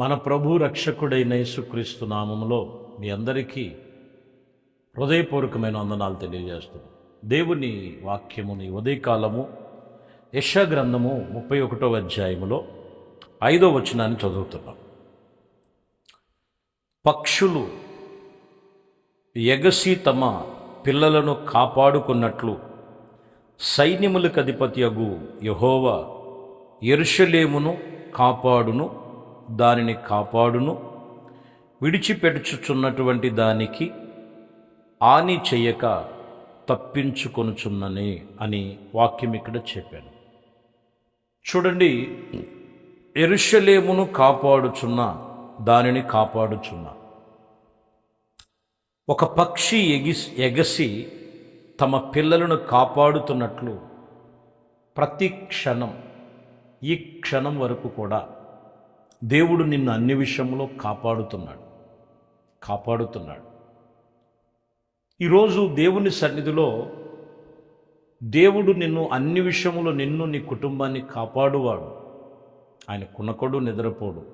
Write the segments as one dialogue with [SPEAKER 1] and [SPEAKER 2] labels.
[SPEAKER 1] మన ప్రభు రక్షకుడైన యేసుక్రీస్తు నామములో మీ అందరికీ హృదయపూర్వకమైన వందనాలు తెలియజేస్తున్నాం. దేవుని వాక్యముని ఉదయకాలము యశ గ్రంథము ముప్పై ఒకటో అధ్యాయములో ఐదో వచనాన్ని చదువుతున్నాం. పక్షులు ఎగసి తమ పిల్లలను కాపాడుకున్నట్లు సైన్యములకు అధిపత్యగు యహోవ ఎరుషలేమును కాపాడును. దానిని కాపాడును. విడిచిపెట్టుచున్నటువంటి దానికి హాని చెయ్యక తప్పించుకొనుచున్ననే అని వాక్యం ఇక్కడ చెప్పాను. చూడండి ఎరుషలేమును కాపాడుచున్న దానిని కాపాడుచున్నా. ఒక పక్షి ఎగిసి ఎగసి తమ పిల్లలను కాపాడుతున్నట్లు ప్రతి క్షణం ఈ క్షణం వరకు కూడా దేవుడు నిన్ను అన్ని విషయంలో కాపాడుతున్నాడు. కాపాడుతున్నాడు. ఈరోజు దేవుని సన్నిధిలో దేవుడు నిన్ను అన్ని విషయములో నిన్ను నీ కుటుంబాన్ని కాపాడువాడు. ఆయన కునకొడు నిద్రపోడు.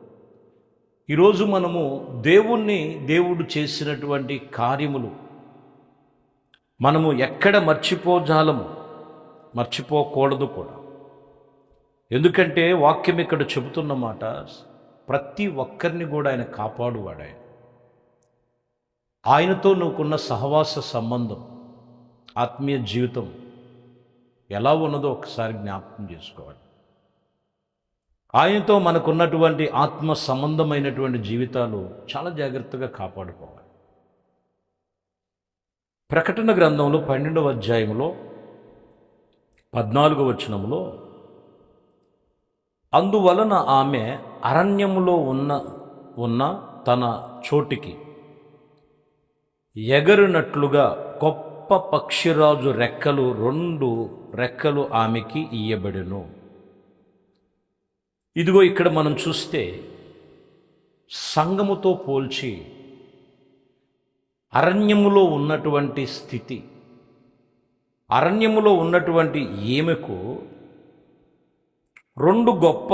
[SPEAKER 1] ఈరోజు మనము దేవుణ్ణి దేవుడు చేసినటువంటి కార్యములు. మనము ఎక్కడ మర్చిపోజాలము? మర్చిపోకూడదు కూడా. ఎందుకంటే వాక్యం ఇక్కడ చెబుతున్నమాట ప్రతి ఒక్కరిని కూడా ఆయన కాపాడువాడు ఆయన. ఆయనతో నువ్వుకున్న సహవాస సంబంధం ఆత్మీయ జీవితం ఎలా ఉన్నదో ఒకసారి జ్ఞాపకం చేసుకోవాలి. ఆయనతో మనకున్నటువంటి ఆత్మ సంబంధమైనటువంటి జీవితాలు చాలా జాగ్రత్తగా కాపాడుకోవాలి. ప్రకటన గ్రంథంలో పన్నెండవ అధ్యాయంలో పద్నాలుగో వచనంలో అందువలన ఆమె అరణ్యములో ఉన్న ఉన్న తన చోటికి ఎగరినట్లుగా గొప్ప పక్షిరాజు రెక్కలు రెండు రెక్కలు ఆమెకి ఇయ్యబడెను. ఇదిగో ఇక్కడ మనం చూస్తే సంగముతో పోల్చి అరణ్యములో ఉన్నటువంటి స్థితి అరణ్యములో ఉన్నటువంటి ఈమెకు రెండు గొప్ప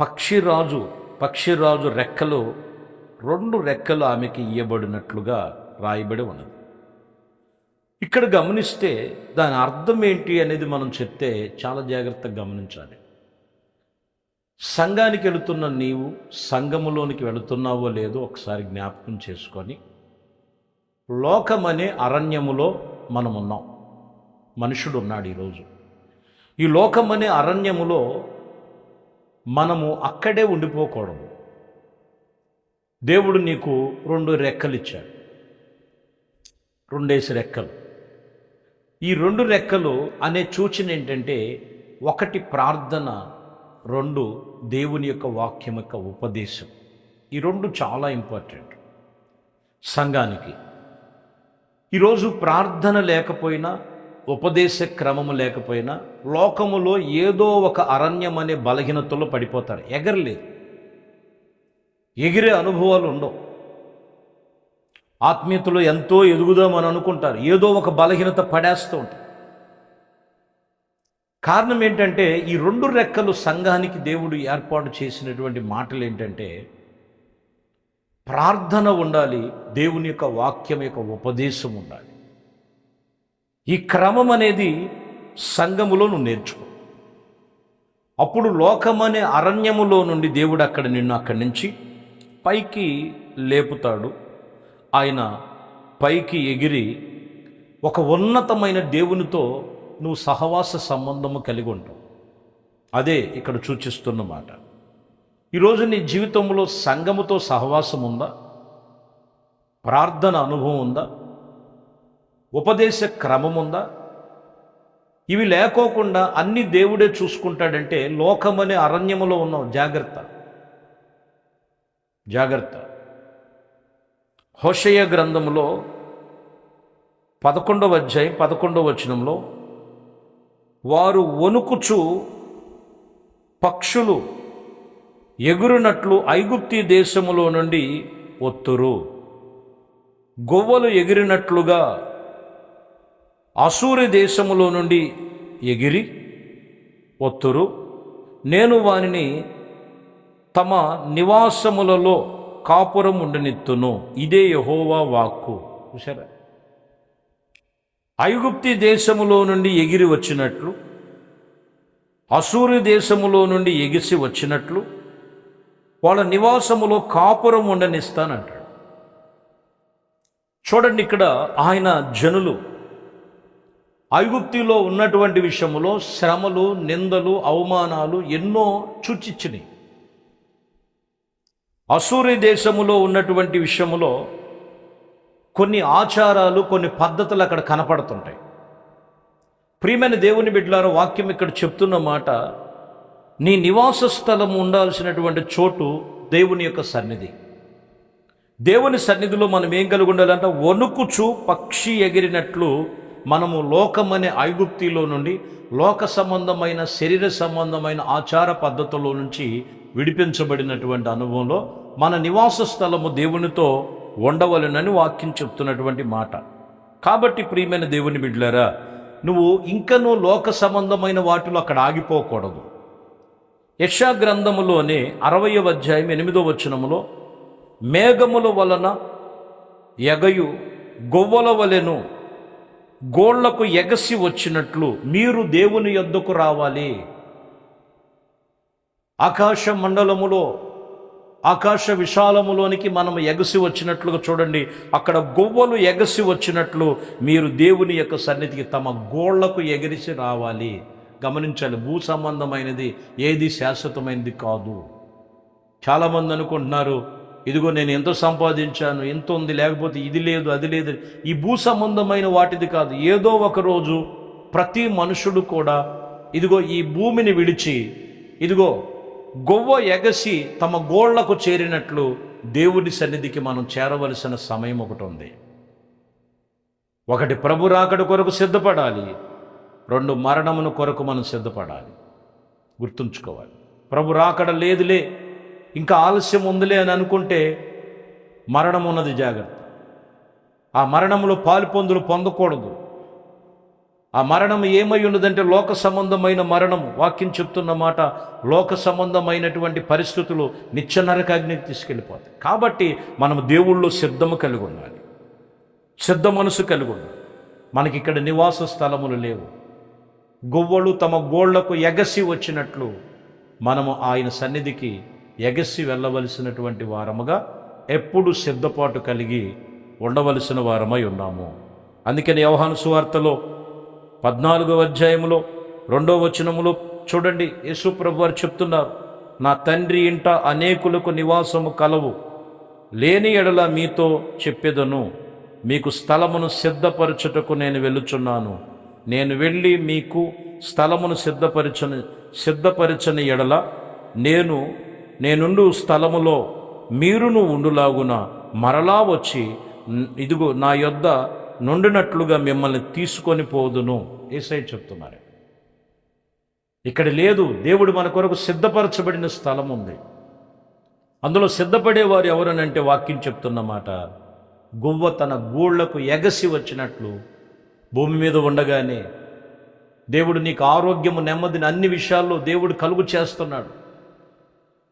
[SPEAKER 1] పక్షిరాజు పక్షిరాజు రెక్కలు రెండు రెక్కలు ఆమెకి ఇయ్యబడినట్లుగా రాయబడి ఉన్నది. ఇక్కడ గమనిస్తే దాని అర్థం ఏంటి అనేది మనం చెప్తే చాలా జాగ్రత్తగా గమనించాలి. సంఘానికి వెళుతున్న నీవు సంఘములోనికి వెళుతున్నావో లేదో ఒకసారి జ్ఞాపకం చేసుకొని లోకమనే అరణ్యములో మనం ఉన్నాం మనుషుడు ఉన్నాడు ఈరోజు. ఈ లోకమనే అరణ్యములో మనము అక్కడే ఉండిపోకూడదు. దేవుడు నీకు రెండు రెక్కలు ఇచ్చాడు రెండేసి రెక్కలు. ఈ రెండు రెక్కలు అనే సూచన ఏంటంటే ఒకటి ప్రార్థన రెండు దేవుని యొక్క వాక్యం యొక్క ఉపదేశం. ఈ రెండు చాలా ఇంపార్టెంట్. సంఘానికి. ఈరోజు ప్రార్థన లేకపోయినా ఉపదేశ క్రమము లేకపోయినా లోకములో ఏదో ఒక అరణ్యం అనే బలహీనతలో పడిపోతారు. ఎగరలేదు ఎగిరే అనుభవాలు ఉండవు. ఆత్మీయతలో ఎంతో ఎదుగుదామని అనుకుంటారు. ఏదో ఒక బలహీనత పడేస్తూ ఉంటారు. కారణం ఏంటంటే ఈ రెండు రెక్కలు సంఘానికి దేవుడు ఏర్పాటు చేసినటువంటి మాటలు ఏంటంటే ప్రార్థన ఉండాలి దేవుని యొక్క వాక్యం యొక్క ఉపదేశం ఉండాలి. ఈ క్రమం అనేది సంఘములో నువ్వు నేర్చుకో. అప్పుడు లోకమనే అరణ్యములో నుండి దేవుడు అక్కడ నిన్ను అక్కడి నుంచి పైకి లేపుతాడు. ఆయన పైకి ఎగిరి ఒక ఉన్నతమైన దేవునితో నువ్వు సహవాస సంబంధము కలిగి ఉంటావు. అదే ఇక్కడ సూచిస్తున్న మాట. ఈరోజు నీ జీవితంలో సంఘముతో సహవాసం ఉందా ప్రార్థన అనుభవం ఉందా? ఉపదేశ క్రమం ఉందా ఇవి లేకోకుండా అన్ని దేవుడే చూసుకుంటాడంటే లోకమనే అరణ్యములో ఉన్నాం. జాగ్రత్త. జాగ్రత్త. హోషయ గ్రంథంలో పదకొండవ అధ్యాయం పదకొండవ వచనంలో వారు వణుకుచు పక్షులు ఎగురునట్లు ఐగుప్తి దేశములో నుండి ఒత్తురు. గొవ్వలు ఎగిరినట్లుగా అసూరి దేశములో నుండి ఎగిరి ఒత్తురు. నేను వానిని తమ నివాసములలో కాపురం ఉండనిత్తును. ఇదే యహోవా వాక్కు. చూసారా ఐగుప్తి దేశములో నుండి ఎగిరి వచ్చినట్లు అసూరి దేశములో నుండి ఎగిసి వచ్చినట్లు వాళ్ళ నివాసములో కాపురం ఉండనిస్తానంటాడు. చూడండి ఇక్కడ ఆయన జనులు ఐగుప్తిలో ఉన్నటువంటి విషయంలో శ్రమలు నిందలు అవమానాలు ఎన్నో చూచిచ్చినాయి అసూరి దేశములో ఉన్నటువంటి విషయంలో కొన్ని ఆచారాలు కొన్ని పద్ధతులు అక్కడ కనపడుతుంటాయి. ప్రియమైన దేవుని బిడ్డలారా వాక్యం ఇక్కడ చెప్తున్న మాట నీ నివాస స్థలం ఉండాల్సినటువంటి చోటు దేవుని యొక్క సన్నిధి. దేవుని సన్నిధిలో మనం ఏం కలిగి ఉండాలంటే వణుకుచు పక్షి ఎగిరినట్లు మనము లోకమనే ఐగుప్తిలో నుండి లోక సంబంధమైన శరీర సంబంధమైన ఆచార పద్ధతుల్లో నుంచి విడిపించబడినటువంటి అనుభవంలో మన నివాస స్థలము దేవునితో ఉండవలెనని వాక్యం చెప్తున్నటువంటి మాట. కాబట్టి ప్రియమైన దేవుని బిడ్డలారా నువ్వు ఇంకనూ లోక సంబంధమైన వాటిలో అక్కడ ఆగిపోకూడదు. యక్షా గ్రంథములోనే అరవయవ అధ్యాయం ఎనిమిదో వచనములో మేఘముల వలన ఎగయు గొవ్వల వలెను గోళ్ళకు ఎగసి వచ్చినట్లు మీరు దేవుని యొద్దకు రావాలి. ఆకాశ మండలములో ఆకాశ విశాలములోనికి మనం ఎగసి వచ్చినట్లుగా చూడండి. అక్కడ గొవ్వలు ఎగసి వచ్చినట్లు మీరు దేవుని యొక్క సన్నిధికి తమ గోళ్ళకు ఎగిరిసి రావాలి. గమనించాలి భూ సంబంధమైనది ఏది శాశ్వతమైనది కాదు. చాలామంది అనుకుంటున్నారు ఇదిగో నేను ఎంత సంపాదించాను ఎంత ఉంది లేకపోతే ఇది లేదు అది లేదు. ఈ భూ సంబంధమైన వాటిది కాదు. ఏదో ఒక రోజు ప్రతి మనుషుడు కూడా ఇదిగో ఈ భూమిని విడిచి ఇదిగో గొవ్వ ఎగసి తమ గోళ్ళకు చేరినట్లు దేవుని సన్నిధికి మనం చేరవలసిన సమయం ఒకటి ఉంది. ఒకటి ప్రభు రాకడ కొరకు సిద్ధపడాలి. రెండు మరణమును కొరకు మనం సిద్ధపడాలి. గుర్తుంచుకోవాలి. ప్రభు రాకడ లేదులే. ఇంకా ఆలస్యం ఉందిలే అని అనుకుంటే మరణం ఉన్నది జాగ్రత్త. ఆ మరణంలో పాలు పొందులు పొందకూడదు. ఆ మరణం ఏమై ఉన్నదంటే లోక సంబంధమైన మరణం. వాక్యం చెప్తున్న మాట లోక సంబంధమైనటువంటి పరిస్థితులు నిత్య నరకాగ్నికి తీసుకెళ్ళిపోతాయి. కాబట్టి మనం దేవుళ్ళు సిద్ధము కలిగి ఉండాలి. సిద్ధ మనసు కలిగి ఉండాలి. మనకి ఇక్కడ నివాస స్థలములు లేవు. గువ్వలు తమ గోళ్ళకు ఎగసి వచ్చినట్లు మనము ఆయన సన్నిధికి ఎగసి వెళ్ళవలసినటువంటి వారముగా ఎప్పుడు సిద్ధపాటు కలిగి ఉండవలసిన వారమై ఉన్నాము. అందుకని యవహాను సువార్తలో పద్నాలుగో అధ్యాయములో రెండో వచనములో చూడండి యేసుప్రభు వారు చెప్తున్నారు నా తండ్రి ఇంట అనేకులకు నివాసము కలవు. లేని ఎడల మీతో చెప్పెదను మీకు స్థలమును సిద్ధపరచుటకు నేను వెళ్ళుచున్నాను. నేను వెళ్ళి మీకు స్థలమును సిద్ధపరచని సిద్ధపరచని ఎడల నేను నేనుండు స్థలములో మీరును ఉండులాగున మరలా వచ్చి ఇదిగో నా యొద్ద నుండినట్లుగా మిమ్మల్ని తీసుకొని పోదును. ఏసై చెప్తున్నారు. ఇక్కడ లేదు దేవుడు మన కొరకు సిద్ధపరచబడిన స్థలం ఉంది అందులో సిద్ధపడేవారు ఎవరనంటే వాక్యం చెప్తున్నమాట గువ్వ తన గూళ్ళకు ఎగసి వచ్చినట్లు భూమి మీద ఉండగానే దేవుడు నీకు ఆరోగ్యము నెమ్మదిని అన్ని విషయాల్లో దేవుడు కలుగు చేస్తున్నాడు.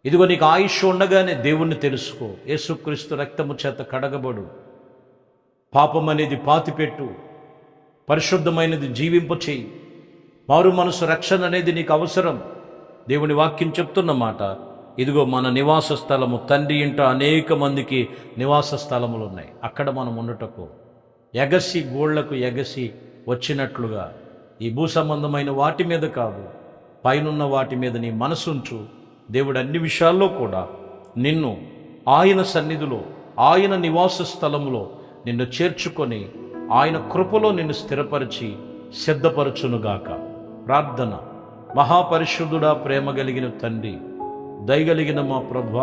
[SPEAKER 1] ఇదిగో నీకు ఆయుష్ ఉండగానే దేవుణ్ణి తెలుసుకో. యేసుక్రీస్తు రక్తము చేత కడగబడు. పాపం అనేది పాతిపెట్టు. పరిశుద్ధమైనది జీవింపు చేయి. మారు మనసు రక్షణ అనేది నీకు అవసరం. దేవుని వాక్యం చెప్తున్న మాట ఇదిగో మన నివాస స్థలము తండ్రి ఇంట అనేక మందికి నివాస స్థలములు ఉన్నాయి. అక్కడ మనం ఉండటకు ఎగసి గోళ్ళకు ఎగసి వచ్చినట్లుగా ఈ భూ సంబంధమైన వాటి మీద కాదు పైనున్న వాటి మీద నీ మనసుంచు. దేవుడు అన్ని విషయాల్లో కూడా నిన్ను ఆయన సన్నిధిలో ఆయన నివాస స్థలంలో నిన్ను చేర్చుకొని ఆయన కృపలో నిన్ను స్థిరపరిచి సిద్ధపరచునుగాక. ప్రార్థన. మహాపరిశుద్ధుడా ప్రేమ కలిగిన తండ్రి దయగలిగిన మా ప్రభు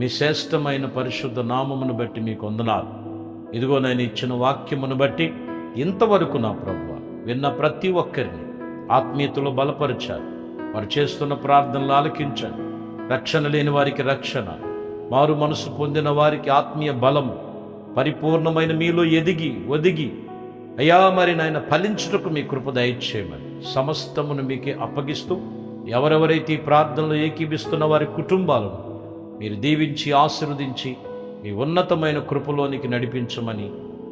[SPEAKER 1] మీ శ్రేష్టమైన పరిశుద్ధ నామమును బట్టి మీకు వందనాలు. ఇదిగో నేను ఇచ్చిన వాక్యమును బట్టి ఇంతవరకు నా ప్రభు విన్న ప్రతి ఒక్కరిని ఆత్మీయతలో బలపరిచారు. వారు చేస్తున్న ప్రార్థనలు ఆలకించండి. రక్షణ లేని వారికి రక్షణ. మారు మనసు పొందిన వారికి ఆత్మీయ బలం. పరిపూర్ణమైన మీలో ఎదిగి ఒదిగి. అయ్యా మరి నాయన ఫలించుటకు మీ కృప దయచేయమని సమస్తమును మీకే అప్పగిస్తూ ఎవరెవరైతే ఈ ప్రార్థనలు ఏకీభిస్తున్న వారి కుటుంబాలను మీరు దీవించి ఆశీర్వదించి మీ ఉన్నతమైన కృపలోనికి నడిపించమని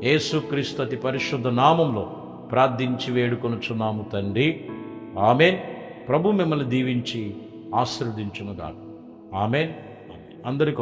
[SPEAKER 1] యేసుక్రీస్తు అతి పరిశుద్ధ నామంలో ప్రార్థించి వేడుకొనుచున్నాము తండ్రి. ఆమెన్. ప్రభు మిమ్మల్ని దీవించి ఆశీర్వదించునుగాక ఆమె అందరికీ